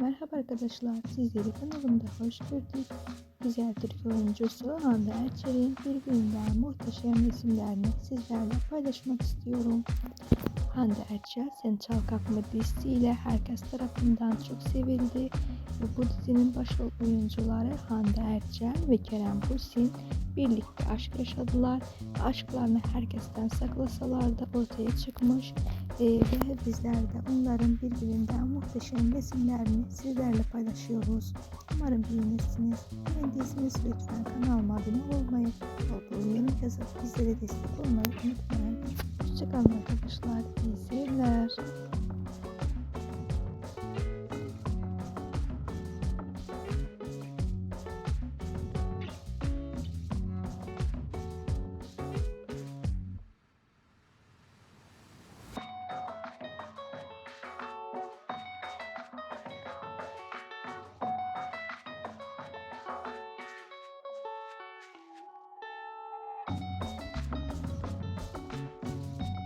Merhaba arkadaşlar, sizleri kanalımda hoş gördük. Güzel Türk oyuncusu Hande Erçel'in birbirinden muhteşem resimlerini sizlerle paylaşmak istiyorum. Hande Erçel Sen Çal Kalkma dizisiyle herkes tarafından çok sevildi. Ve bu dizinin başrol oyuncuları Hande Erçel ve Kerem Bürsin birlikte aşk yaşadılar. Aşklarını herkesten saklasalar da ortaya çıkmış. Ee, ve bizler de onların birbirinden muhteşem resimlerini sizlerle paylaşıyoruz. Umarım beğenirsiniz. Beğendiyseniz lütfen kanalıma abone olmayı, bol yorum yazıp bizlere destek olmayı unutmayın. Hoşçakalın arkadaşlar. İyi seyirler.